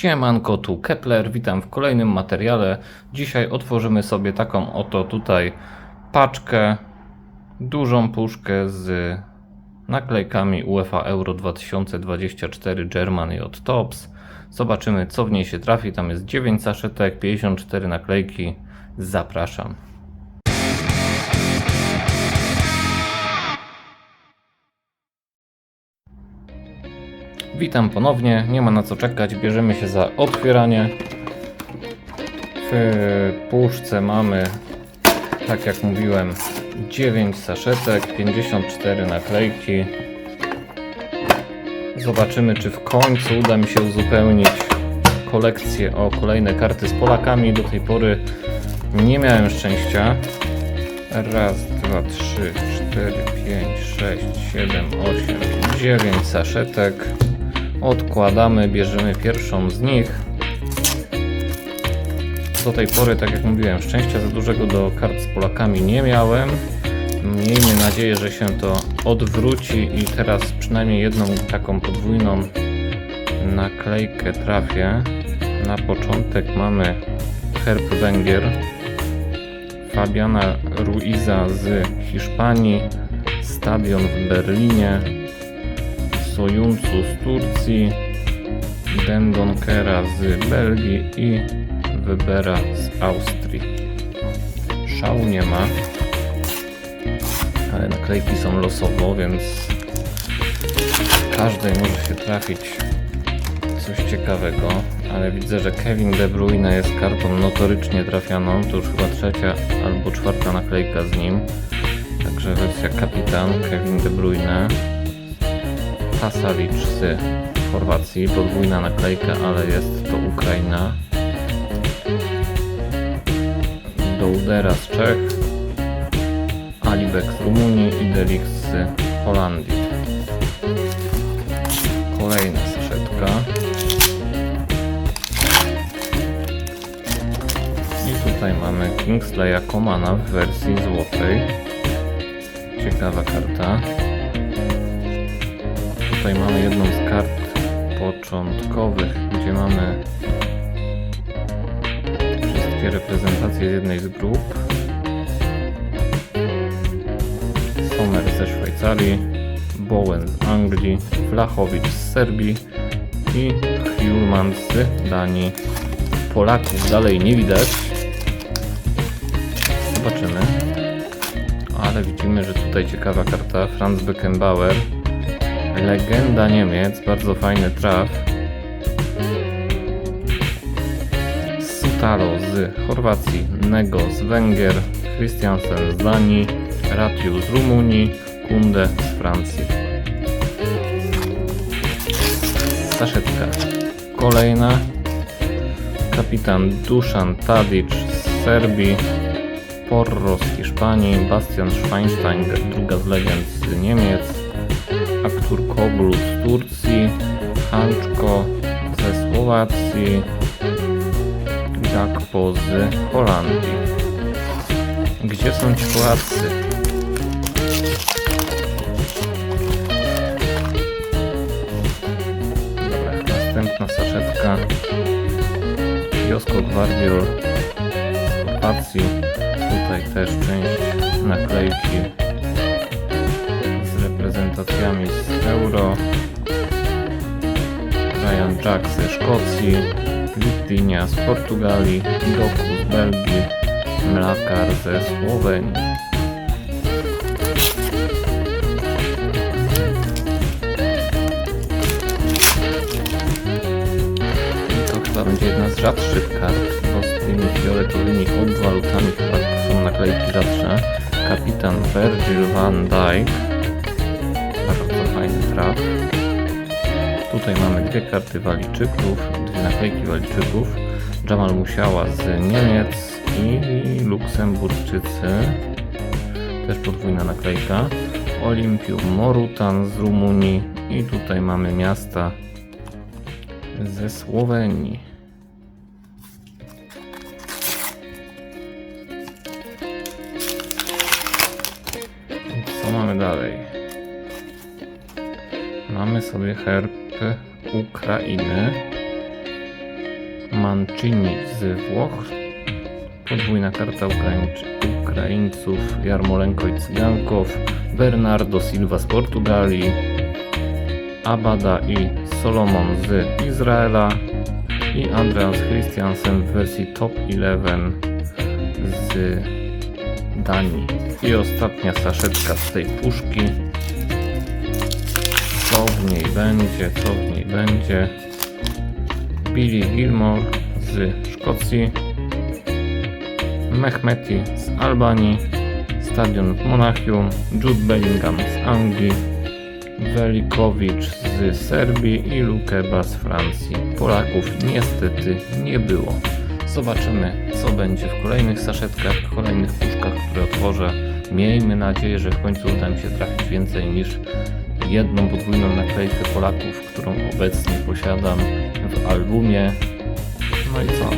Siemanko, tu Kepler, witam w kolejnym materiale. Dzisiaj otworzymy sobie taką oto tutaj paczkę, dużą puszkę z naklejkami UEFA Euro 2024 Germany od Tops. Zobaczymy co w niej się trafi, tam jest 9 saszetek, 54 naklejki. Zapraszam. Witam ponownie, nie ma na co czekać, bierzemy się za otwieranie. W puszce mamy, tak jak mówiłem, 9 saszetek, 54 naklejki. Zobaczymy, czy w końcu uda mi się uzupełnić kolekcję o kolejne karty z Polakami. Do tej pory nie miałem szczęścia. Raz, dwa, trzy, cztery, pięć, sześć, siedem, osiem, dziewięć saszetek. Odkładamy, bierzemy pierwszą z nich. Do tej pory, tak jak mówiłem, szczęścia za dużego do kart z Polakami nie miałem. Miejmy nadzieję, że się to odwróci i teraz przynajmniej jedną taką podwójną naklejkę trafię. Na początek mamy herb Węgier, Fabiana Ruiza z Hiszpanii, stadion w Berlinie, Sojuncu z Turcji, Dendonkera z Belgii i Webera z Austrii. Szału nie ma, ale naklejki są losowo, więc każdej może się trafić coś ciekawego, ale widzę, że Kevin De Bruyne jest kartą notorycznie trafianą, to już chyba trzecia albo czwarta naklejka z nim. Także wersja kapitan Kevin De Bruyne. Pasalic z Chorwacji, podwójna naklejka, ale jest to Ukraina. Doudera z Czech, Alibek z Rumunii i Delix z Holandii. Kolejna saszetka. I tutaj mamy Kingsleya Komana w wersji złotej. Ciekawa karta. Tutaj mamy jedną z kart początkowych, gdzie mamy wszystkie reprezentacje z jednej z grup. Sommer ze Szwajcarii, Bowen z Anglii, Flachowicz z Serbii i Hjulman z Danii. Polaków dalej nie widać. Zobaczymy. Ale widzimy, że tutaj ciekawa karta Franz Beckenbauer. Legenda Niemiec, bardzo fajny traf. Sutalo z Chorwacji, Nego z Węgier, Christiansen z Danii, Ratiu z Rumunii, Kunde z Francji. Saszetka kolejna. Kapitan Dusan Tadic z Serbii, Porro z Hiszpanii, Bastian Schweinstein, druga z legend z Niemiec, Aktur Koglu z Turcji, Hanczko ze Słowacji, Gakpo z Holandii. Gdzie są ci Polacy? Dobra, następna saszetka. Josko Gwardiol z Chorwacji. Tutaj też część naklejki reprezentacjami z Euro. Ryan Jack ze Szkocji, Litwinia z Portugalii, Doku z Belgii, Mlakar ze Słowenii. To będzie jedna z rzadszych kart, bo z tymi fioletowymi obwalutami chyba są naklejki rzadsze. Kapitan Virgil van Dijk. Bardzo fajny traf. Tutaj mamy dwie karty Walijczyków, dwie naklejki Walijczyków. Jamal Musiała z Niemiec i Luksemburczycy. Też podwójna naklejka. Olimpium Morutan z Rumunii i tutaj mamy miasta ze Słowenii. Co mamy dalej? Mamy sobie herb Ukrainy. Mancini z Włoch. Podwójna karta Ukraińców Jarmolenko i Cygankow. Bernardo Silva z Portugalii. Abada i Solomon z Izraela. I Andreas Christiansen w wersji Top 11 z Danii. I ostatnia saszetka z tej puszki. Co w niej będzie, co w niej będzie. Billy Gilmore z Szkocji. Mehmeti z Albanii. Stadion w Monachium. Jude Bellingham z Anglii. Welikowicz z Serbii i Lukeba z Francji. Polaków niestety nie było. Zobaczymy, co będzie w kolejnych saszetkach, w kolejnych puszkach, które otworzę. Miejmy nadzieję, że w końcu uda mi się trafić więcej niż jedną podwójną naklejkę Polaków, którą obecnie posiadam w albumie. No i co?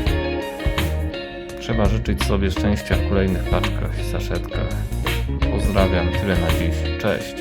Trzeba życzyć sobie szczęścia w kolejnych paczkach i saszetkach. Pozdrawiam, tyle na dziś. Cześć!